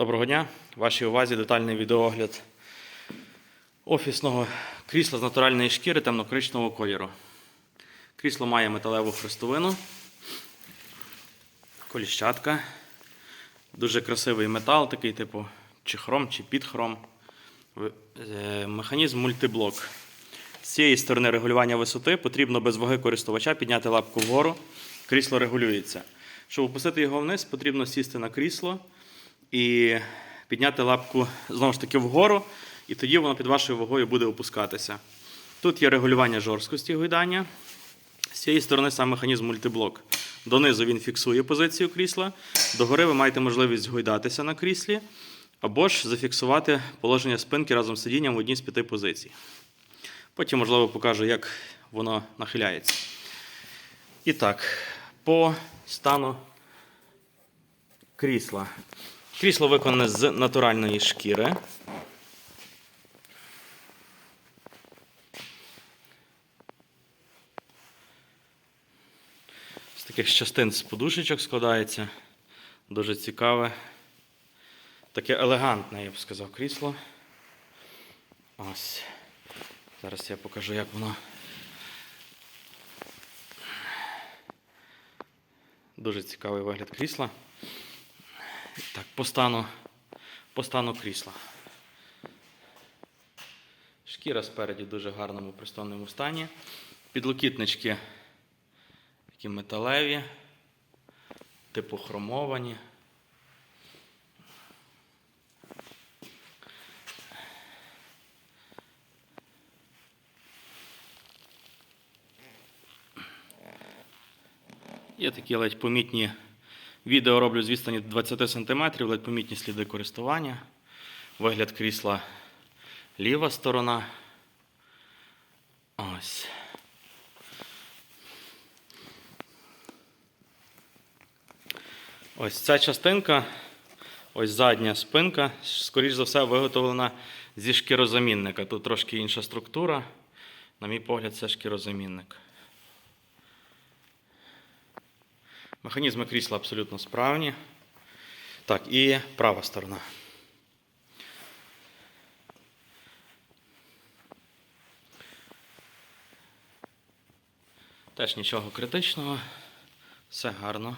Доброго дня! Вашій увазі детальний відеоогляд офісного крісла з натуральної шкіри темно-коричневого кольору. Крісло має металеву хрестовину, коліщатка, дуже красивий метал, такий типу чи хром, чи підхром. Е, Механізм мультиблок. З цієї сторони регулювання висоти потрібно без ваги користувача підняти лапку вгору. Крісло регулюється. Щоб опустити його вниз, потрібно сісти на крісло і підняти лапку знову ж таки вгору, і тоді воно під вашою вагою буде опускатися. Тут є регулювання жорсткості гойдання. З цієї сторони сам механізм мультиблок. Донизу він фіксує позицію крісла. Догори ви маєте можливість гойдатися на кріслі, або ж зафіксувати положення спинки разом з сидінням в одній з п'яти позицій. Потім, можливо, покажу, як воно нахиляється. І так, по стану крісла. Крісло виконане з натуральної шкіри. З таких частин з подушечок складається. Дуже цікаве. Таке елегантне, я б сказав, крісло. Ось. Зараз я покажу, як воно. Дуже цікавий вигляд крісла. Так, по стану, по стану крісла. Шкіра спереді в дуже гарному пристойному стані. Підлокітнички такі металеві, типу хромовані. Є такі ледь помітні відео роблю з відстані 20 см, ледь помітні сліди користування. Вигляд крісла ліва сторона. Ось. Ось ця частинка, ось задня спинка, скоріш за все, виготовлена зі шкірозамінника. Тут трошки інша структура. На мій погляд, це шкірозамінник. Механізми крісла абсолютно справні. Так, і права сторона. Теж нічого критичного. Все гарно.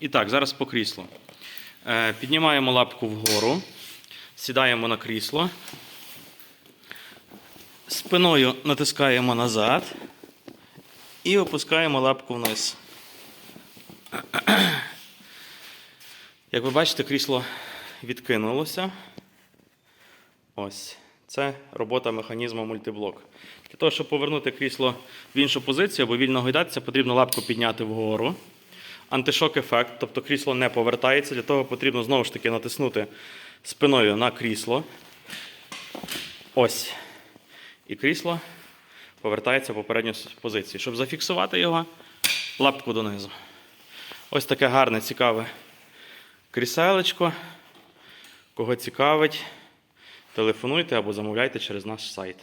І так, зараз по кріслу. Е, Піднімаємо лапку вгору, сідаємо на крісло. Спиною натискаємо назад і опускаємо лапку вниз. Як ви бачите, крісло відкинулося. Ось. Це робота механізму мультиблок. Для того, щоб повернути крісло в іншу позицію або вільно гойдатися, потрібно лапку підняти вгору. Антишок ефект, тобто крісло не повертається. Для того потрібно знову ж таки натиснути спиною на крісло. Ось. І крісло повертається в попередню позицію. Щоб зафіксувати його, лапку донизу. Ось таке гарне, цікаве кріселечко. Кого цікавить, телефонуйте або замовляйте через наш сайт.